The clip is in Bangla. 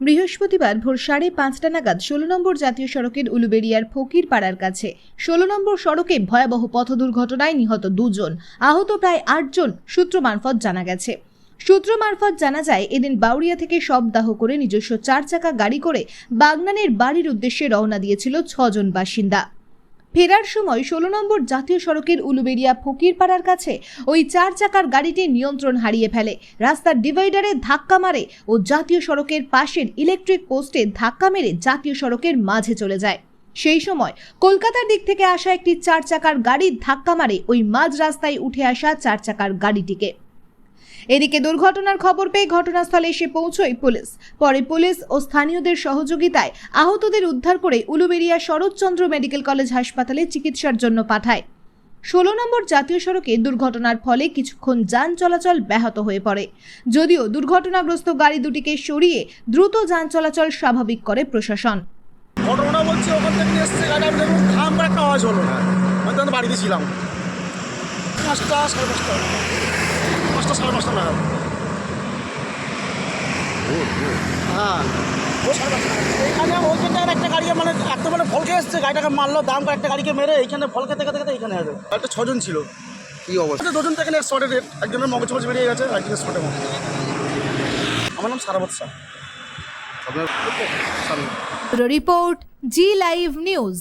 বৃহস্পতিবার ভোর সাড়ে পাঁচটা নাগাদ ষোলো নম্বর জাতীয় সড়কের উলুবেড়িয়ার ফকির পাড়ার কাছে। ষোলো নম্বর সড়কে ভয়াবহ পথ দুর্ঘটনায় নিহত দুজন, আহত প্রায় আটজন সূত্র মারফত জানা গেছে। সূত্র মারফত জানা যায়, এদিন বাউরিয়া থেকে শবদাহ করে নিজস্ব চার চাকা গাড়ি করে বাগনানের বাড়ির উদ্দেশ্যে রওনা দিয়েছিল ছজন বাসিন্দা। ফেরার সময় ষোলো নম্বর জাতীয় সড়কের উলুবেড়িয়া ফকিরপাড়ার কাছে ওই চার চাকার গাড়িটি নিয়ন্ত্রণ হারিয়ে ফেলে। রাস্তার ডিভাইডারে ধাক্কা মারে ও জাতীয় সড়কের পাশের ইলেকট্রিক পোস্টে ধাক্কা মেরে জাতীয় সড়কের মাঝে চলে যায়। সেই সময় কলকাতার দিক থেকে আসা একটি চার চাকার গাড়ির ধাক্কা মারে ওই মাঝ রাস্তায় উঠে আসা চার চাকার গাড়িটিকে। এদিকে দুর্ঘটনার খবর পেয়ে ঘটনাস্থলে এসে পৌঁছয় পুলিশ। পরে পুলিশ ও স্থানীয়দের সহযোগিতায় আহতদের উদ্ধার করে উলুবেড়িয়া শরৎচন্দ্র মেডিকেল কলেজ হাসপাতালে চিকিৎসার জন্য পাঠায়। ষোলো নম্বর জাতীয় সড়কে দুর্ঘটনার ফলে কিছুক্ষণ যান চলাচল ব্যাহত হয়ে পড়ে। যদিও দুর্ঘটনাগ্রস্ত গাড়ি দুটিকে সরিয়ে দ্রুত যান চলাচল স্বাভাবিক করে প্রশাসন। ঘটনা ওখান থেকে এসছে গাড়ি। আমি দেখুন হলো আমি বাড়িতে ছিলাম। পাঁচটা, সাড়ে পাঁচটা। পাঁচটা সাড়ে পাঁচটা নাগাদ হ্যাঁ। এইখানে ওইখানটার একটা গাড়ি মানে এত মানে ফলকে এসছে গাড়িটাকে মারলো দাম করে একটা গাড়িকে মেরে এইখানে ফল খেতে খেতে খেতে এইখানে আছে একটা ছজন ছিল। কি অবস্থা? দুজন থেকে স্পটে রেট একজনের মগজ মগজ বেরিয়ে গেছে একজনের মগজ। আমার নাম Sarabat Shah. Report G live news.